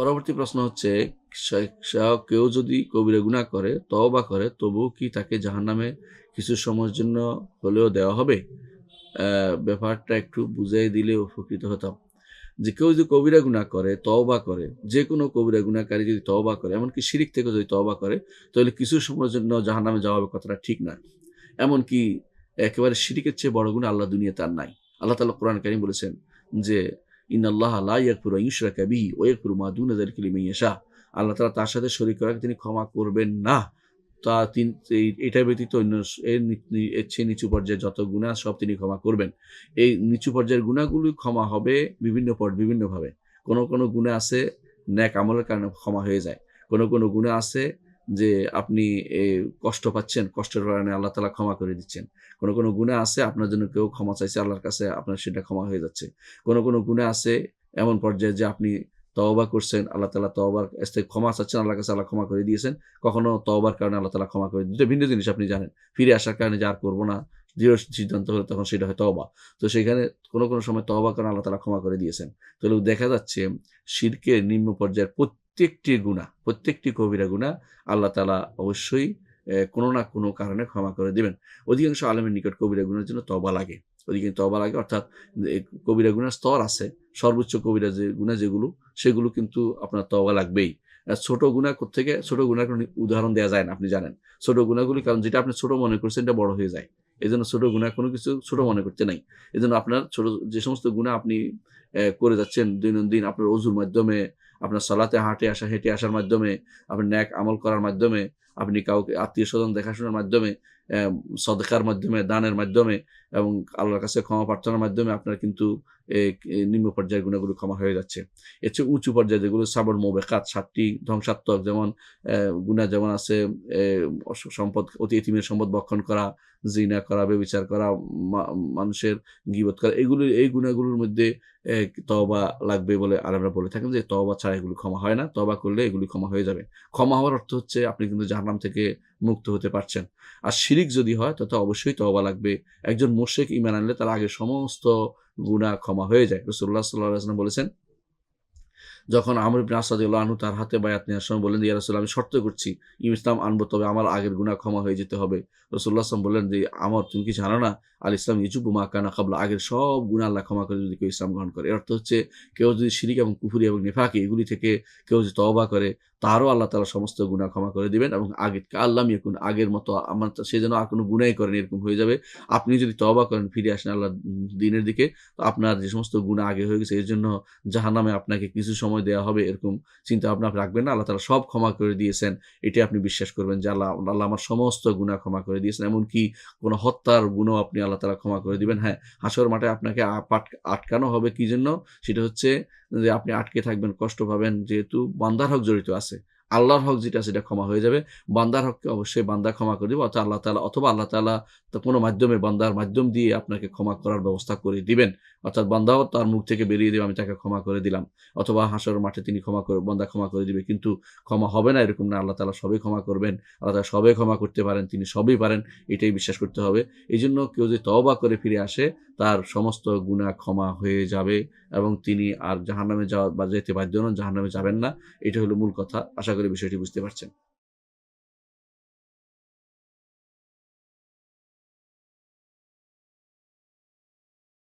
পরবর্তী প্রশ্ন হচ্ছে কেউ যদি কবিরা গুনাহ করে, তওবা করে, তবুও কি তাকে জাহান্নামে কিছু সময়ের জন্য হলেও দেওয়া হবে? ব্যাপারটা একটু বুঝাই দিলে উপকৃত হতাম। যে কেউ যদি কবিরা গুনাহ করে, তওবা করে, যে কোনো কবিরা গুনাহকারী যদি তওবা করে, এমনকি শিরিক থেকে যদি তওবা করে, তাহলে কিছু সময়ের জন্য জাহান নামে যাওয়া হবে কথাটা ঠিক না। এমনকি একেবারে শিরিকের চেয়ে বড় গুণ আল্লাহ দুনিয়া তার নাই। আল্লাহ তাআলা কোরআন কারীম বলেছেন যে দুনা যালিকা লিমান আল্লাহ তাআলা তার সাথে শরীক করাকে তিনি ক্ষমা করবেন না। তা তিনি এটা ব্যতীত অন্য এর চেয়ে নিচু পর্যায়ে যত গুণা সব তিনি ক্ষমা করবেন। এই নিচু পর্যায়ের গুণাগুলি ক্ষমা হবে বিভিন্ন পর বিভিন্নভাবে। কোনো কোনো গুণা আছে ন্যাক আমলের কারণে ক্ষমা হয়ে যায়। কোনো কোনো গুণা আছে যে আপনি কষ্ট পাচ্ছেন, কষ্টের কারণে আল্লাহ তালা ক্ষমা করে দিচ্ছেন। কোনো কোনো গুণা আছে, আপনার জন্য কেউ ক্ষমা চাইছে, আল্লাহর কাছে আপনার সেটা ক্ষমা হয়ে যাচ্ছে। কোনো কোনো গুণা আছে এমন পর্যায়ে যে আপনি তওবা করছেন, আল্লাহ তালা তওবার থেকে ক্ষমা চাচ্ছেন, আল্লাহর কাছে আল্লাহ ক্ষমা করে দিয়েছেন। কখনো তওবার কারণে আল্লাহ তালা ক্ষমা করে দুটো ভিন্ন জিনিস আপনি জানেন। ফিরে আসার কারণে যে আর করব না, দৃঢ় সিদ্ধান্ত হলে তখন সেটা হয় তওবা। তো সেখানে কোনো কোনো সময় তওবা কারণে আল্লাহ তালা ক্ষমা করে দিয়েছেন। তাহলে দেখা যাচ্ছে শিরকের নিম্ন পর্যায়ের প্রত্যেকটি গুণা প্রত্যেকটি কবিরা গুণা আল্লাহ তালা অবশ্যই কোনো না কোনো কারণে ক্ষমা করে দিবেন। অধিকাংশ আলমের নিকট কবিরা গুণের জন্য তবা লাগে। ওদিকে তবা লাগে অর্থাৎ কবিরা গুণার স্তর আছে, সর্বোচ্চ কবিরা যে গুণা যেগুলো, সেগুলো কিন্তু আপনার তবা লাগবেই। ছোট গুণা থেকে ছোট গুণার কোনো উদাহরণ দেওয়া যায় না, আপনি জানেন। ছোট গুণাগুলি কারণ যেটা আপনি ছোট মনে করছেন, এটা বড় হয়ে যায়। এই জন্য ছোটো গুণা কোনো কিছু ছোট মনে করতে নাই। এই জন্য আপনার ছোট যে সমস্ত গুণা আপনি করে যাচ্ছেন, দৈনন্দিন আপনার অজুর মাধ্যমে আপনার সলাতে হাঁটে আসা হেঁটে আসার মাধ্যমে আপনার ন্যাক আমল করার মাধ্যমে আপনি কাউকে আত্মীয় স্বজন দেখাশোনার মাধ্যমে সদকার মাধ্যমে, দানের মাধ্যমে এবং আল্লাহর কাছে ক্ষমা প্রার্থনার মাধ্যমে আপনার কিন্তু নিম্ন পর্যায়ের গুণাগুলো ক্ষমা হয়ে যাচ্ছে। এর চেয়ে উঁচু পর্যায়ে যেগুলো সাবর, মোবেকাত, সাতটি ধ্বংসাত্মক যেমন গুণা যেমন আছে সম্পদ, অতি এতিমের সম্পদ বক্ষণ করা, জিনা করা বেবিচার করা মানুষের গিবত করা, এগুলো, এই গুণাগুলোর মধ্যে তওবা লাগবে বলে আলেমরা বলে থাকেন যে তওবা ছাড়া এগুলো ক্ষমা হয় না। তবা করলে এগুলি ক্ষমা হয়ে যাবে। ক্ষমা হওয়ার অর্থ হচ্ছে আপনি কিন্তু জাহান্নাম থেকে মুক্ত হতে পারছেন। আর শিরিক যদি হয়, তত অবশ্যই তহবা লাগবে। একজন মোশেক ইমান আনলে তার আগে সমস্ত গুণা ক্ষমা হয়ে যায়। রসুল্লাহ সাল্লাহ আসলাম বলেছেন যখন আমর ইবনে আনহু তার হাতে বায়াত নেওয়ার সময় বললেন ইয়া রাসূল আমি শর্ত করছি ইসলাম আনব, তবে আমার আগের গুনাহ ক্ষমা হয়ে যেতে হবে। রসুল্লাহ আসলাম বললেন যে, আমার, তুমি কি জানো না, আল ইসলাম ইজুবু মা কানা কাবলা আগের সব গুনাহ আল্লাহ ক্ষমা করে যদি কেউ ইসলাম গ্রহণ করে। এর অর্থ হচ্ছে, কেউ যদি শিরিক এবং কুফুরি এবং নেফাকি এগুলি থেকে কেউ যদি তওবা করে, তারও আল্লাহ তালা সমস্ত গুনাহ ক্ষমা করে দিবেন এবং আগে আল্লাহ ইয়াকুন, আগের মতো আমার সে যেন আর কোনো গুনাই করেন, এরকম হয়ে যাবে। আপনি যদি তওবা করেন, ফিরে আসেন আল্লাহ দিনের দিকে, তো আপনার যে সমস্ত গুনাহ আগে হয়ে গেছে, এর জন্য জাহান্নামে আপনাকে কিছু সময় দেওয়া হবে, এরকম চিন্তা ভাবনা রাখবেন না। আল্লাহ তালা সব ক্ষমা করে দিয়েছেন। এটি আপনি বিশ্বাস করবেন যে আল্লাহ আল্লাহ আমার সমস্ত গুণা ক্ষমা করে দিয়েছেন। এমনকি কোনো হত্যার গুণও আপনি আল্লাহ তালা ক্ষমা করে দিবেন। হ্যাঁ হাসর মাঠে আপনাকে আটকানো হবে কি জন্য? সেটা হচ্ছে যে আপনি আটকে থাকবেন, কষ্ট পাবেন। যেহেতু বান্দার হক জড়িত আছে। আল্লাহর হক যেটা, সেটা ক্ষমা হয়ে যাবে। বান্দার হককে অবশ্যই বান্দা ক্ষমা করে দিবে অর্থাৎ আল্লাহ তালা অথবা আল্লাহ তালা তো কোনো মাধ্যমে বান্দার মাধ্যম দিয়ে আপনাকে ক্ষমা করার ব্যবস্থা করে দিবেন। অর্থাৎ বান্দাও তার মুখ থেকে বেরিয়ে দেবে, আমি তাকে ক্ষমা করে দিলাম। অথবা হাসর মাঠে তিনি ক্ষমা করে, বান্দা ক্ষমা করে দিবে, কিন্তু ক্ষমা হবে না, এরকম না, আল্লাহ তালা সবই ক্ষমা করবেন, আল্লাহ তালা সবই ক্ষমা করতে পারেন, তিনি সবই পারেন, এটাই বিশ্বাস করতে হবে। এই জন্য কেউ যদি তওবা করে ফিরে আসে, তার সমস্ত গুনাহ ক্ষমা হয়ে যাবে এবং তিনি আর জাহান্নামে যাওয়া বা যেতে বাধ্য নন জাহান্নামে যাবেন না। এটা হলো মূল কথা। আশা করি বিষয়টি বুঝতে পারছেন।